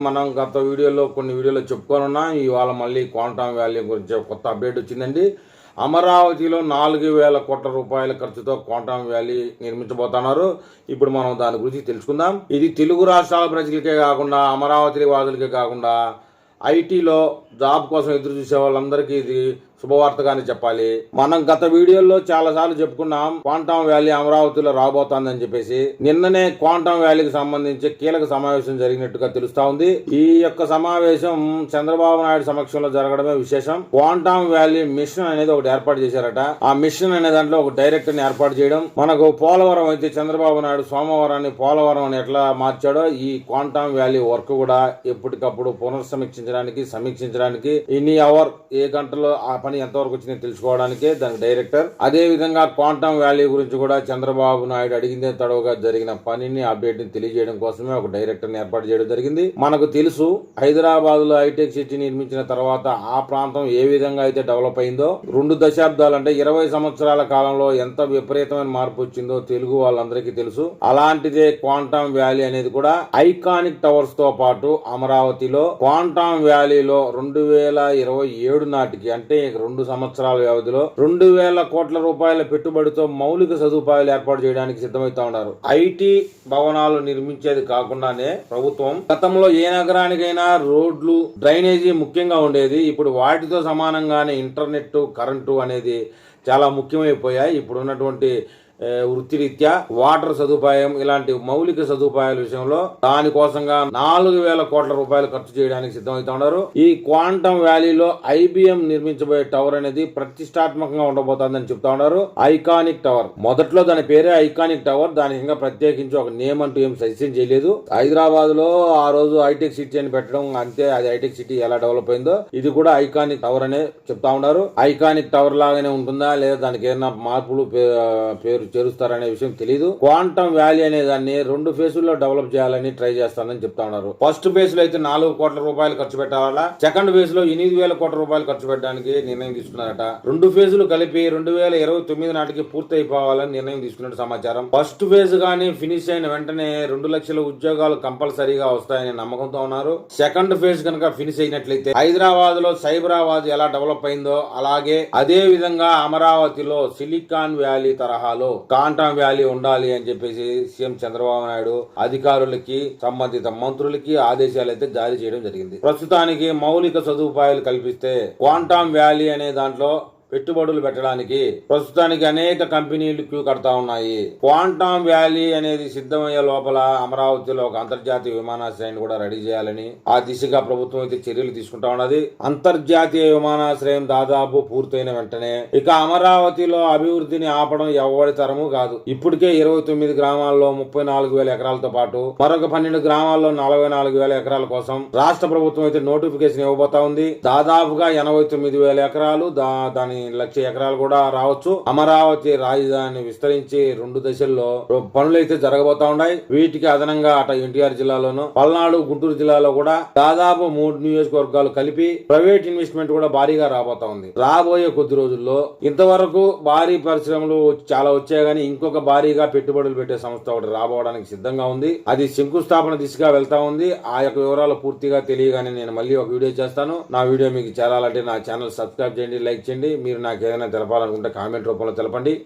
మనం గత వీడియోలో కొన్ని వీడియోలో చెప్పుకొని ఇవాళ మళ్ళీ క్వాంటమ్ వ్యాలీ గురించి కొత్త అప్డేట్ వచ్చిందండి. అమరావతిలో నాలుగు వేల కోట్ల రూపాయల ఖర్చుతో క్వాంటమ్ వ్యాలీ నిర్మించబోతున్నారు. ఇప్పుడు మనం దాని గురించి తెలుసుకుందాం. ఇది తెలుగు రాష్ట్రాల ప్రజలకే కాకుండా అమరావతి వాదులకే కాకుండా ఐటీలో జాబ్ కోసం ఎదురు చూసే వాళ్ళందరికీ ఇది శుభవార్తగానే చెప్పాలి. మనం గత వీడియోలో చాలా సార్లు చెప్పుకున్నాం క్వాంటమ్ వ్యాలీ అమరావతిలో రాబోతోందని చెప్పేసి. నిన్ననే క్వాంటమ్ వ్యాలీకి సంబంధించి కీలక సమావేశం జరిగినట్టుగా తెలుస్తా ఉంది. ఈ యొక్క సమావేశం చంద్రబాబు నాయుడు సమక్షంలో జరగడమే విశేషం. క్వాంటమ్ వ్యాలీ మిషన్ అనేది ఒకటి ఏర్పాటు చేశారట. ఆ మిషన్ అనే దాంట్లో ఒక డైరెక్టర్ని ఏర్పాటు చేయడం. మనకు పోలవరం అయితే చంద్రబాబు నాయుడు సోమవారాన్ని పోలవరం అని ఎట్లా మార్చాడో ఈ క్వాంటమ్ వ్యాలీ వర్క్ కూడా ఎప్పటికప్పుడు పునర్సమీక్షించడానికి సమీక్షించడానికి ఇన్ని అవర్ ఏ గంటలో ఆ పని ఎంతవరకు వచ్చిందో తెలుసుకోవడానికే దానికి డైరెక్టర్. అదే విధంగా క్వాంటమ్ వ్యాలీ గురించి కూడా చంద్రబాబు నాయుడు అడిగిందే తడవుగా జరిగిన పనిని అప్డేట్ని తెలియజేయడం కోసమే ఒక డైరెక్టర్ని ఏర్పాటు చేయడం జరిగింది. మనకు తెలుసు హైదరాబాద్లో హైటెక్ సిటీ నిర్మించిన తర్వాత ఆ ప్రాంతం ఏ విధంగా అయితే డెవలప్ అయిందో రెండు దశాబ్దాలు అంటే ఇరవై సంవత్సరాల కాలంలో ఎంత విపరీతమైన మార్పు వచ్చిందో తెలుగు వాళ్ళందరికీ తెలుసు. అలాంటిదే క్వాంటమ్ వ్యాలీ అనేది కూడా ఐకానిక్ టవర్స్తో పాటు అమరావతిలో క్వాంటమ్ వ్యాలీలో రెండు వేల ఇరవై ఏడు నాటికి అంటే రెండు సంవత్సరాల వ్యవధిలో రెండు వేల కోట్ల రూపాయల పెట్టుబడితో మౌలిక సదుపాయాలు ఏర్పాటు చేయడానికి సిద్ధమవుతా ఉన్నారు. ఐటీ భవనాలు నిర్మించేది కాకుండానే ప్రభుత్వం గతంలో ఏ నగరానికైనా రోడ్లు డ్రైనేజీ ముఖ్యంగా ఉండేది. ఇప్పుడు వాటితో సమానంగానే ఇంటర్నెట్ కరెంటు అనేది చాలా ముఖ్యమైపోయాయి. ఇప్పుడు ఉన్నటువంటి వృత్తిరీత్యా వాటర్ సదుపాయం ఇలాంటి మౌలిక సదుపాయాల విషయంలో దానికోసంగా నాలుగు వేల కోట్ల రూపాయలు ఖర్చు చేయడానికి సిద్ధమవుతా ఉన్నారు. ఈ క్వాంటమ్ వ్యాలీలో ఐబిఎం నిర్మించబోయే టవర్ అనేది ప్రతిష్టాత్మకంగా ఉండబోతోందని చెప్తా ఉన్నారు. Iconic tower. మొదట్లో దాని పేరే ఐకానిక్ టవర్. దానికి ఇంకా ప్రత్యేకించి ఒక నేమ్ అంటూ ఏం సజెషన్ చేయలేదు. హైదరాబాద్లో ఆ రోజు హైటెక్ సిటీ అని పెట్టడం అంతే అది హైటెక్ సిటీ ఎలా డెవలప్ అయిందో ఇది కూడా ఐకానిక్ టవర్ అనే చెప్తా ఉన్నారు. ఐకానిక్ టవర్ లాగానే ఉంటుందా? లేదా దానికి ఏదైనా మార్పులు పే- పేరు చేరుస్తారనే విషయం తెలియదు క్వాంటమ్ వ్యాలీ అనే దాన్ని రెండు ఫేజుల్లో డెవలప్ చేయాలని ట్రై చేస్తానని చెప్తా ఉన్నారు. ఫస్ట్ ఫేజ్లో అయితే నాలుగు కోట్ల రూపాయలు ఖర్చు పెట్టాలా సెకండ్ ఫేజ్లో ఎనిమిది వేల కోట్ల రూపాయలు ఖర్చు పెట్టడానికి నిర్ణయం తీసుకున్నారట. రెండు ఫేజులు కలిపి రెండు వేల ఇరవై తొమ్మిది నాటికి పూర్తి అయిపోవాలని నిర్ణయం తీసుకున్నట్టు సమాచారం. ఫస్ట్ ఫేజ్ గానీ ఫినిష్ అయిన వెంటనే రెండు లక్షల ఉద్యోగాలు కంపల్సరీగా వస్తాయని నమ్మకంతో ఉన్నారు. సెకండ్ ఫేజ్ కనుక ఫినిష్ అయినట్లయితే హైదరాబాద్లో సైబరాబాద్ ఎలా డెవలప్ అయిందో అలాగే అదే విధంగా అమరావతిలో సిలికాన్ వ్యాలీ తరహాలో కాంటాం వ్యాలీ ఉండాలి అని చెప్పేసి సీఎం చంద్రబాబు నాయుడు అధికారులకి సంబంధిత మంత్రులకి ఆదేశాలు అయితే జారీ చేయడం జరిగింది. ప్రస్తుతానికి మౌలిక సదుపాయాలు కల్పిస్తే క్వాంటామ్ వ్యాలీ అనే దాంట్లో పెట్టుబడులు పెట్టడానికి ప్రస్తుతానికి అనేక కంపెనీలు క్యూ కడతా ఉన్నాయి. క్వాంటామ్ వ్యాలీ అనేది సిద్ధమయ్యే లోపల అమరావతిలో ఒక అంతర్జాతీయ విమానాశ్రయాన్ని కూడా రెడీ చేయాలని ఆ దిశగా ప్రభుత్వం అయితే చర్యలు తీసుకుంటా ఉన్నది. అంతర్జాతీయ విమానాశ్రయం దాదాపు పూర్తయిన వెంటనే ఇక అమరావతిలో అభివృద్ధిని ఆపడం ఎవరి తరము కాదు. ఇప్పటికే ఇరవై తొమ్మిది గ్రామాల్లో ముప్పై నాలుగు వేల ఎకరాలతో పాటు మరొక పన్నెండు గ్రామాల్లో నలభై నాలుగు వేల ఎకరాల కోసం రాష్ట్ర ప్రభుత్వం అయితే నోటిఫికేషన్ ఇవ్వబోతా ఉంది. దాదాపుగా ఎనభై తొమ్మిది వేల ఎకరాలు దా దాని లక్ష ఎకరాలు కూడా రావచ్చు. అమరావతి రాజధాని విస్తరించి రెండు దశల్లో పనులు అయితే జరగబోతా ఉన్నాయి. వీటికి అదనంగా అటు ఎన్టీఆర్ జిల్లాలోను పల్నాడు గుంటూరు జిల్లాలో కూడా దాదాపు మూడు నియోజకవర్గాలు కలిపి ప్రైవేట్ ఇన్వెస్ట్మెంట్ కూడా భారీగా రాబోతా ఉంది. రాబోయే కొద్ది రోజుల్లో ఇంతవరకు భారీ పరిశ్రమలు చాలా వచ్చాయి కానీ ఇంకొక భారీగా పెట్టుబడులు పెట్టే సంస్థ ఒకటి రాబోవడానికి సిద్ధంగా ఉంది. అది శంకుస్థాపన దిశగా వెళ్తా ఉంది. ఆ యొక్క వివరాలు పూర్తిగా తెలియగానే నేను మళ్ళీ ఒక వీడియో చేస్తాను. నా వీడియో మీకు చేరాలంటే నా ఛానల్ సబ్స్క్రైబ్ చేయండి లైక్ చేయండి. మీరు నాకు ఏదైనా తెలపాలనుకుంటే కామెంట్ రూపంలో తెలపండి.